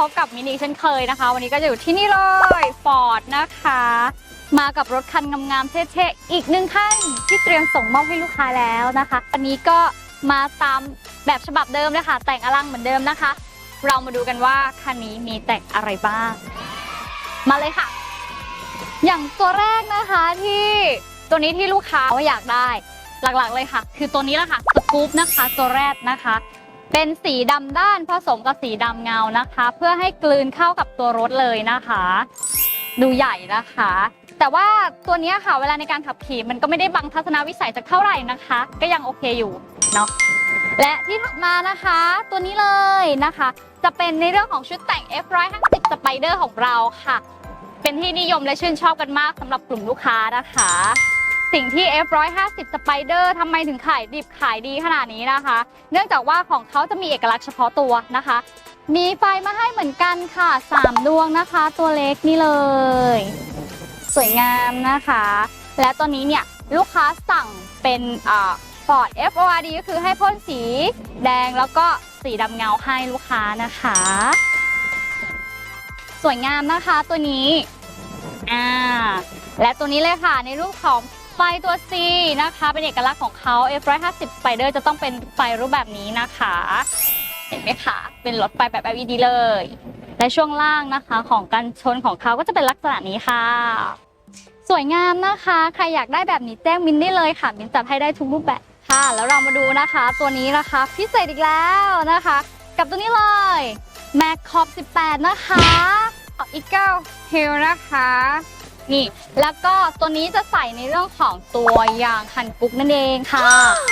พบกับมินิเช่นเคยนะคะ วันนี้ก็จะอยู่ที่นี่เลย Ford นะคะ มากับรถคันงามๆเท่ๆ อีกหนึ่งคันที่เตรียมส่งมอบให้ลูกค้าแล้วนะคะ วันนี้ก็มาตามแบบฉบับเดิมเลยค่ะ แต่งอลังเหมือนเดิมนะคะ เรามาดูกันว่าคันนี้มีแต่งอะไรบ้าง มาเลยค่ะ อย่างตัวแรกนะคะที่ตัวนี้ที่ลูกค้าว่าอยากได้หลักๆเลยค่ะ คือตัวนี้แหละค่ะสกู๊ปนะคะ ตัวแรกนะคะ เป็นสีดำด้านผสมกับสีดำเงานะคะ เพื่อให้กลืนเข้ากับตัวรถเลยนะคะ ดูใหญ่นะคะ แต่ว่าตัวนี้ค่ะเวลาในการขับขี่มันก็ไม่ได้บังทัศนวิสัยจากเท่าไหร่นะคะ ก็ยังโอเคอยู่เนาะและที่ถัดมานะคะ ตัวนี้เลยนะคะ จะเป็นในเรื่องของชุดแต่ง F150 Spider ของเราค่ะ เป็นที่นิยมและชื่นชอบกันมากสำหรับกลุ่มลูกค้านะคะ สิ่งที่ F150 Spider ทำไมถึงขายดิบขายดีขนาดนี้นะคะ เนื่องจากว่าของเขาจะมีเอกลักษณ์เฉพาะตัวนะคะ มีไฟมาให้เหมือนกันค่ะ 3 ดวงนะคะ ตัวเล็กนี่เลย สวยงามนะคะ และตัวนี้เนี่ยลูกค้าสั่งเป็นอ่า Ford FORD ก็คือให้พ่นสีแดงแล้วก็สีดำเงาให้ลูกค้านะคะ สวยงามนะคะตัวนี้อ่าและตัวนี้เลยค่ะในรูปของ ไฟตัว C นะคะ เป็นเอกลักษณ์ของเขา F150 Spider จะต้องเป็นไฟรูปแบบนี้นะคะ เห็นไหมคะ เป็นรถไฟแบบ LED เลย และช่วงล่างนะคะของกันชนของเขาก็จะเป็นลักษณะนี้ค่ะ สวยงามนะคะ ใครอยากได้แบบนี้แจ้งมินได้เลยค่ะ มินจัดให้ได้ทุกรูปแบบค่ะ แล้วเรามาดูนะคะ ตัวนี้นะคะ พิเศษอีกแล้วนะคะ กับตัวนี้เลย Mac Cop 18 นะคะ อีเกิลฮิลนะคะ นี่ แล้วก็ตัวนี้จะใส่ในเรื่องของตัวยางคันกุ๊กนั่นเองค่ะ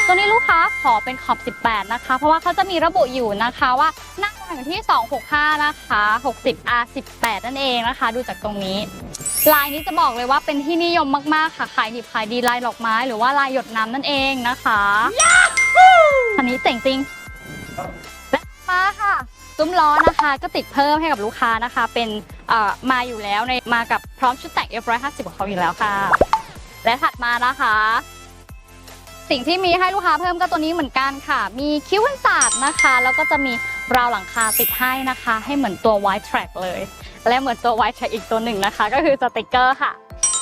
ตัวนี้ลูกค้าขอเป็นขอบ 18 นะคะ เพราะว่าเขาจะมีระบุอยู่นะคะว่าหน้ายางอยู่ที่ 265 นะคะ 60 R 18 นั่นเองนะคะ ดูจากตรงนี้ ลายนี้จะบอกเลยว่าเป็นที่นิยมมาก ๆ ค่ะ ขายดิบขายดีลายดอกไม้ หรือว่าลายหยดน้ำนั่นเองนะคะคันนี้เจ๋งจริงและมาค่ะ ซุ้มล้อนะคะ ก็ติดเพิ่มให้กับลูกค้านะคะเป็น เอ่อมาอยู่แล้วในมากับพร้อมชุดแต่ง F150 ของเขาอยู่แล้วค่ะ และถัดมานะคะ สิ่งที่มีให้ลูกค้าเพิ่มก็ตัวนี้เหมือนกันค่ะ มีคิ้วกันศาสตร์นะคะ แล้วก็จะมีราวหลังคาติดให้นะคะ ให้เหมือนตัว White Track เลย และเหมือนตัว White Track อีกตัวหนึ่งนะคะ ก็คือสติกเกอร์ค่ะ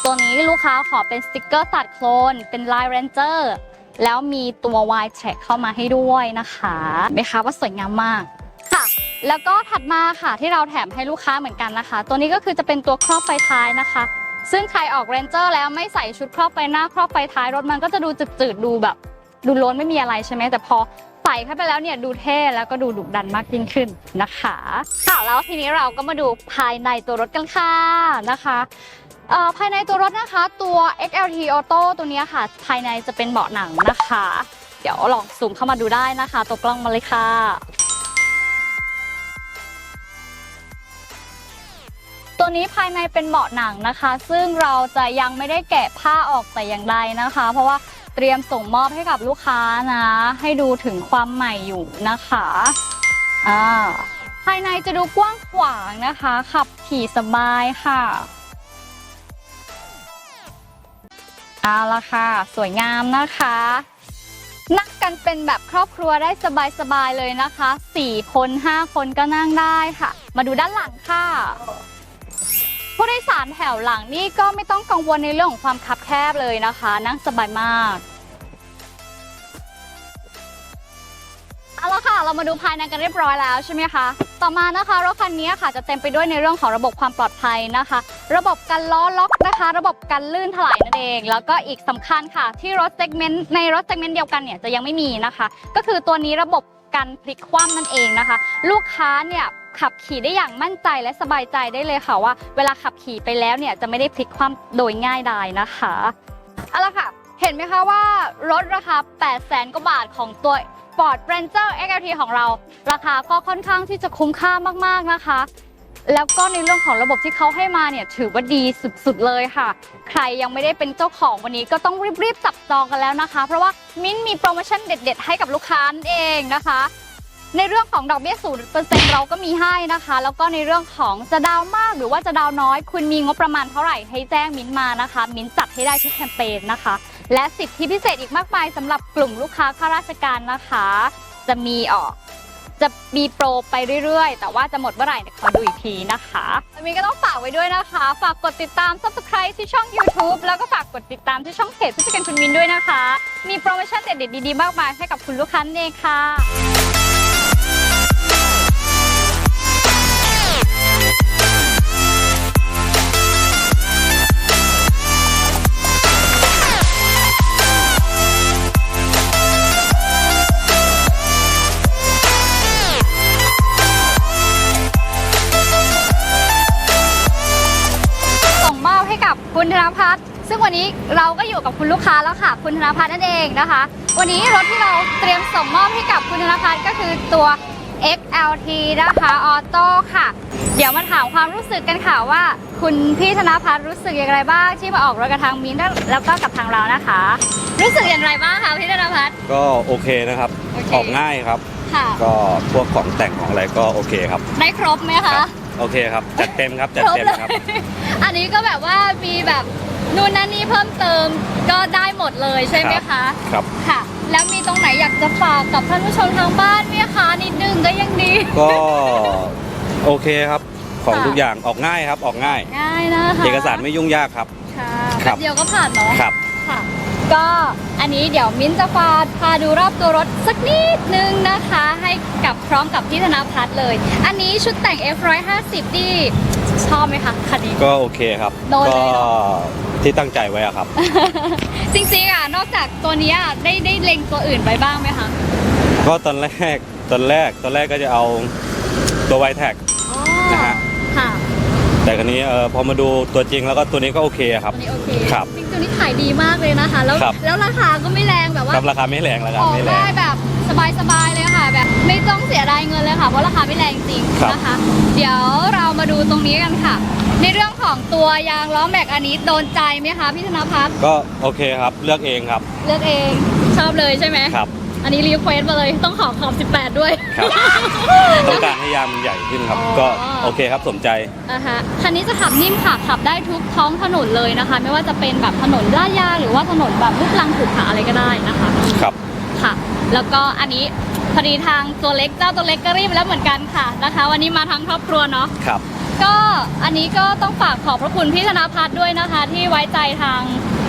ตัวนี้ลูกค้าขอเป็นสติกเกอร์ตัดโคลน เป็นลาย Ranger แล้วมีตัว White Track เข้ามาให้ด้วยนะคะเห็นไหมคะว่าสวยงามมาก แล้วก็ถัดมาค่ะที่เราแถมให้ลูกค้าเหมือนกันนะคะ ตัวนี้ก็คือจะเป็นตัวครอบไฟท้ายนะคะ ซึ่งใครออก Ranger แล้วไม่ใส่ชุดครอบไฟหน้าครอบไฟท้ายรถมันก็จะดูจืดๆดูแบบ ดูล้นไม่มีอะไรใช่ไหมแต่พอใส่เข้าไปแล้วเนี่ยดูเท่แล้วก็ดูดุดันมากยิ่งขึ้นนะคะค่ะแล้วทีนี้เราก็มาดูภายในตัวรถกันค่ะนะคะภายในตัวรถนะคะตัว XLT Auto ตัวนี้ค่ะ ภายในจะเป็นเบาะหนังนะคะ เดี๋ยวลองซูมเข้ามาดูได้นะคะ ตัวกล้องมาเลยค่ะ ตัวนี้ภายในเป็นเบาะหนังนะคะ ซึ่งเราจะยังไม่ได้แกะผ้าออกแต่อย่างใดนะคะ เพราะว่าเตรียมส่งมอบให้กับลูกค้านะ ให้ดูถึงความใหม่อยู่นะคะอ่าภายในจะดูกว้างขวางนะคะ ขับขี่สบายค่ะเอาละค่ะ สวยงามนะคะ นั่งกันเป็นแบบครอบครัวได้สบายๆเลยนะคะ 4 คน 5 คนก็นั่งได้ค่ะ มาดูด้านหลังค่ะ ผู้โดยสารแถวหลังนี่ก็ไม่ต้องกังวลในเรื่องของความคับแคบเลยนะคะ นั่งสบายมากเอาละค่ะเรามาดูภายในกันเรียบร้อยแล้วใช่ไหมคะต่อมานะคะรถคันนี้ค่ะจะเต็มไปด้วยในเรื่องของระบบความปลอดภัยนะคะ ระบบกันล้อล็อกนะคะ ระบบกันลื่นถลายนั่นเอง แล้วก็อีกสำคัญค่ะ ที่รถเซกเมนต์ในรถเซกเมนต์เดียวกันเนี่ยจะยังไม่มีนะคะ ก็คือตัวนี้ระบบกันพลิกคว่ำนั่นเองนะคะ ลูกค้าเนี่ย ขับขี่ได้อย่างมั่นใจและสบายใจได้เลยค่ะว่า เวลาขับขี่ไปแล้วเนี่ยจะไม่ได้พลิกคว่ำโดยง่ายดายนะคะเอาละค่ะเห็นไหมคะว่ารถราคา 8 0 0แสนกว่าบาทของตัว Ford Ranger XLT ของเรา ราคาก็ค่อนข้างที่จะคุ้มค่ามากๆนะคะ แล้วก็ในเรื่องของระบบที่เขาให้มาเนี่ยถือว่าดีสุดๆเลยค่ะ ใครยังไม่ได้เป็นเจ้าของวันนี้ก็ต้องรีบๆจับจองกันแล้วนะคะ เพราะว่ามิ้นท์มีโปรโมชั่นเด็ด ๆ ให้กับลูกค้านั่นเองนะคะ ในเรื่องของดอกเบี้ยศูนย์เปอร์เซ็นต์เราก็มีให้นะคะ แล้วก็ในเรื่องของจะดาวมากหรือว่าจะดาวน้อย คุณมีงบประมาณเท่าไหร่ให้แจ้งมิ้นมานะคะ มิ้นจัดให้ได้ทุกแคมเปญนะคะ และสิทธิพิเศษอีกมากมายสำหรับกลุ่มลูกค้าข้าราชการนะคะ จะมีออก จะมีโปรไปเรื่อยๆ แต่ว่าจะหมดเมื่อไหร่เนี่ยขอดูอีกทีนะคะมีก็ต้องฝากไว้ด้วยนะคะ ฝากกดติดตาม subscribe ที่ช่อง YouTube แล้วก็ฝากกดติดตามที่ช่องเพจผู้จัดการคุณมินด้วยนะคะ มีโปรโมชั่นเด็ดๆดีๆมากมายให้กับคุณลูกค้านั่นเองค่ะ คุณธนพัฒน์ซึ่งวันนี้เราก็อยู่กับคุณลูกค้าแล้วค่ะ คุณธนพัฒน์นั่นเองนะคะ วันนี้รถที่เราเตรียมส่งมอบให้กับคุณธนพัฒน์ก็คือตัว XLT นะคะออโต้ค่ะ เดี๋ยวมาถามความรู้สึกกันค่ะว่า คุณพี่ธนพัฒน์รู้สึกอย่างไรบ้างที่มาออกรถกับทางมินท์แล้วก็กับทางเรานะคะ รู้สึกอย่างไรบ้างคะพี่ธนพัฒน์ ก็โอเคนะครับ โอเค ออกง่ายครับ ค่ะ ก็พวกของแต่งของอะไรก็โอเคครับ ได้ครบไหมคะ โอเคครับ จัดเต็มครับ จัดเต็มครับ อันนี้ก็แบบว่ามีแบบนู่นนั่นนี่เพิ่มเติมก็ได้หมดเลยใช่ไหมคะ ครับ ค่ะ แล้วมีตรงไหนอยากจะฝากกับท่านผู้ชมทางบ้านไหมคะนิดนึงก็ยังดี ก็โอเคครับ ของค่ะทุกอย่างออกง่ายครับ ออกง่าย ง่ายนะคะ เอกสารไม่ยุ่งยากครับ ค่ะครับแป๊บเดียวก็ผ่านเนาะครับ ค่ะ ก็อันนี้เดี๋ยวมิ้นท์จะพาพาดูรอบตัวรถสักนิดนึงนะคะ ให้กับพร้อมกับพี่ธนพัฒน์เลย อันนี้ชุดแต่ง F150 ที่ชอบไหมคะคันนี้ ก็โอเคครับ โดนก็เลยเหรอที่ตั้งใจไว้อะครับ จริงๆอะนอกจากตัวเนี้ยได้ได้เล็งตัวอื่นไปบ้างไหมคะก็ตอนแรกตอนแรกตอนแรกก็จะเอาตัวไวแท็กอ๋อนะฮะ ค่ะ แต่คราวนี้เออพอมาดูตัวจริงแล้วก็ตัวนี้ก็โอเคอะครับตัวนี้โอเคครับจริงๆตัวนี้ขายดีมากเลยนะคะ แล้วครับ แล้วราคาก็ไม่แรงแบบว่าครับราคาไม่แรงราคาออกไม่แรได้ง แบบสบายๆเลยค่ะ แบบไม่ต้องเสียดายเงินเลยค่ะเพราะราคาไม่แรงจริงครับ นะคะ เดี๋ยวเรามาดูตรงนี้กันค่ะ ในเรื่องของตัวยางล้อแม็กอันนี้โดนใจไหมคะพี่ธนพัฒน์ก็โอเคครับเลือกเองครับ เลือกเองชอบเลยใช่ไหม ครับ อันนี้รีเควสมาเลยต้องขอขอบ 18 ด้วย ครับ ต้องการให้ยางมันใหญ่ขึ้นครับ อ๋อ ก็โอเคครับสมใจ อะฮะคันนี้จะขับนิ่มค่ะขับได้ทุกท้องถนนเลยนะคะ ไม่ว่าจะเป็นแบบถนนลาดยางหรือว่าถนนแบบลูกลังขรุขระอะไรก็ได้นะคะ ครับ ค่ะ แล้วก็อันนี้พอดีทางตัวเล็กเจ้าตัวเล็กก็รีบแล้วเหมือนกันค่ะนะคะ วันนี้มาทั้งครอบครัวเนาะ ครับ ก็อันนี้ก็ต้องฝากขอบพระคุณพี่ธนพัฒน์ด้วยนะคะ ที่ไว้ใจทาง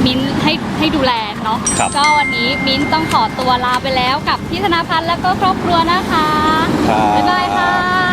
มิ้นท์ให้ให้ดูแลเนาะครับ ก็วันนี้มิ้นท์ต้องขอตัวลาไปแล้วกับพี่ธนพัฒน์แล้วก็ครอบครัวนะคะ ครับ บ๊ายบายค่ะ